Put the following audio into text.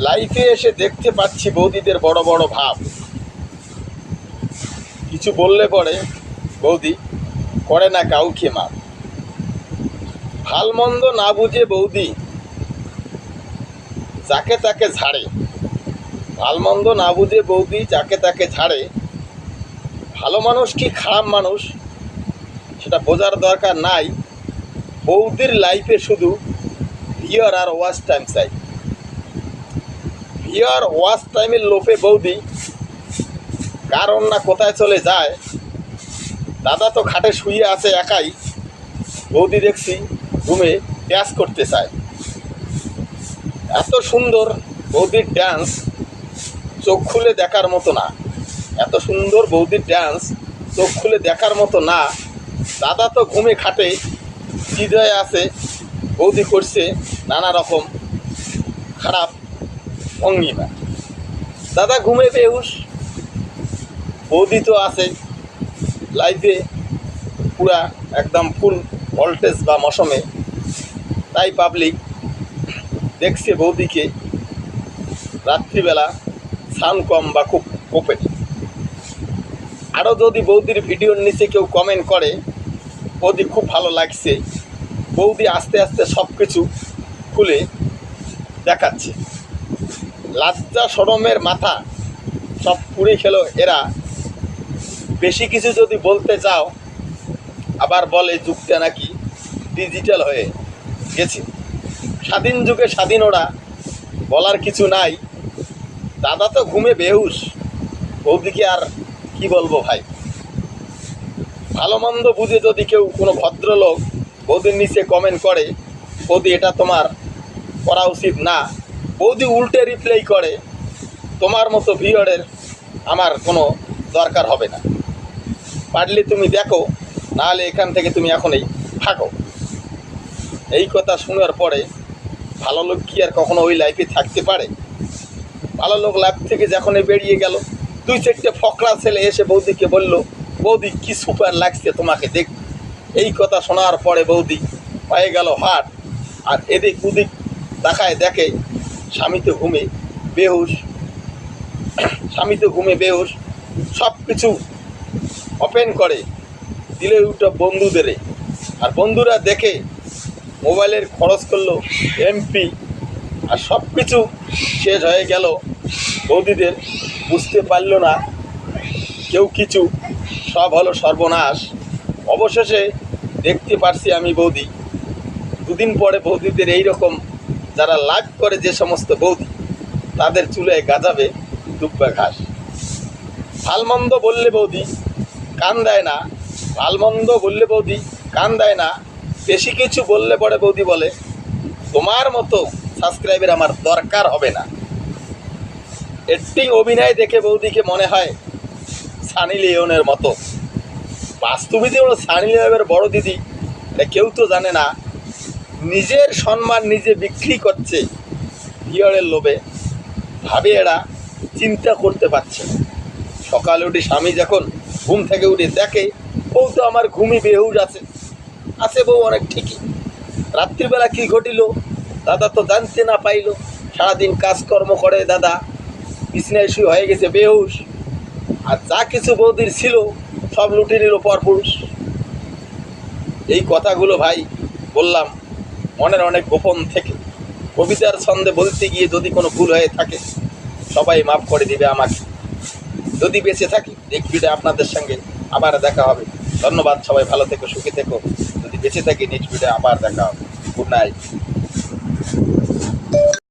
লাইফে এসে দেখতে পাচ্ছি বৌদিদের বড় বড় ভাব। কিছু বললে পরে বৌদি করে না কাউকে মাপ। ভালো মন্দ না বুঝে বৌদি যাকে তাকে ঝাড়ে। ভালো মন্দ না বুঝে বৌদি যাকে তাকে ঝাড়ে। ভালো মানুষ কি খারাপ মানুষ? সেটা বোঝার দরকার নাই। বৌদির লাইফে শুধু ভিওর আর ওয়াচ টাইম চাই। ভিওর ওয়াচ টাইমের লোপে বৌদি, কারণ না কোথায় চলে যায়? দাদা তো খাটে শুয়ে আছে একাই। বৌদি দেখছি ঘুমে ড্যান্স করতে চায়। এত সুন্দর বৌদির ড্যান্স চোখ খুলে দেখার মতো না। এত সুন্দর বৌদির ড্যান্স চোখ খুলে দেখার মতো না। দাদা তো ঘুমে খাটে হৃদয়ে আছে। বৌদি করছে নানা রকম খারাপ ভঙ্গিমা দাদা ঘুমে বেহুশ, বৌদি তো আছে। লাইফে পুরা একদম ফুল ভোল্টেজ বা মশমে। তাই পাবলিক দেখছে বৌদিকে রাত্রিবেলা সান কম বা খুব কোপে। আরও যদি বৌদির ভিডিওর নিচে কেউ কমেন্ট করে, বৌদি খুব ভালো লাগছে। বৌদি আস্তে আস্তে সব কিছু খুলে দেখাচ্ছে। লাজ্জা সরমের মাথা সব পুড়ে খেলো এরা। বেশি কিছু যদি বলতে চাও, আবার বলে যুগটা নাকি ডিজিটাল হয়ে গেছে। স্বাধীন যুগে স্বাধীন ওরা, বলার কিছু নাই। দাদা তো ঘুমে বেহুশ। বৌদিকে আর কি বলব ভাই? ভালো মন্দ বুঝে যদি কেউ কোনো ভদ্রলোক বৌদির নিচে কমেন্ট করে, বৌদি, এটা তোমার করা উচিত না। বৌদি উল্টে রিপ্লাই করে, তোমার মতো ভিড়ের আমার কোনো দরকার হবে না। পারলে তুমি দেখো, নাহলে এখান থেকে তুমি এখনই থাকো এই কথা শোনার পরে ভালো লোক কি আর কখনো ওই লাইফে থাকতে পারে? ভালো লোক লাইফ থেকে যখনই বেরিয়ে গেল, দুই চারটে ফকরা ছেলে এসে বৌদিকে বলল, বৌদি, কি সুপার লাগছে তোমাকে দেখ। এই কথা শোনার পরে বৌদি পায়ে গেল হাট, আর এদিক ওদিক দেখায় দেখে স্বামী তো ঘুমে বেহুশ স্বামী তো ঘুমে বেহুশ সব কিছু ওপেন করে, দিলে উঠো বন্ধুদের আর বন্ধুরা দেখে মোবাইলের খরচ করল এমপি আর সব কিছু শেষ হয়ে গেল। বৌদিদের বুঝতে পারল না কেউ কিছু, সব হলো সর্বনাশ। অবশেষে দেখতে পারছি আমি বৌদি। দুদিন পরে বৌদিদের এই রকম যারা লাভ করে যে সমস্ত বৌদি, তাদের চুলে গাজাবে দুব্বা ঘাস। ভালমন্দ বললে বৌদি, কান দেয় না। ভালমন্দ বললে বৌদি, কান দেয় না। বেশি কিছু বললে পরে বৌদি বলে, তোমার মতো সাবস্ক্রাইবের আমার দরকার হবে না। অ্যাক্টিং অভিনয় দেখে বৌদিকে মনে হয় সানি লিওনের মতো। বাস্তবিতে ওরা সানি লিওনের বড় দিদি কেউ তো জানে না। নিজের সম্মান নিজে বিক্রি করছে। ভিওরের লোভে ভাবে এরা চিন্তা করতে পারছে সকালে উঠে স্বামী যখন ঘুম থেকে উঠে দেখে, বউ তো আমার ঘুমি বেহুজ আছে। আছে বউ অনেক ঠিকই। রাত্রিবেলা কি ঘটিল? দাদা তো জানতে না পাইল। সারাদিন কাজকর্ম করে দাদা। বিছনায় শুয়ে হয়ে গেছে বেহুশ। আর যা কিছু বৌদির ছিল, সব লুটে নিল পরপুরুষ। এই কথাগুলো ভাই বললাম মনের অনেক গোপন থেকে। কবিতার ছন্দে বলতে গিয়ে যদি কোনো ভুল হয়ে থাকে, সবাই মাফ করে দিবে আমাকে। যদি বেঁচে থাকি নেক্সট আপনাদের সঙ্গে আবার দেখা হবে। ধন্যবাদ সবাই, ভালো থেকো, সুখী থেকো। যদি বেঁচে থাকি নেক্সট আবার দেখা হবে। Good night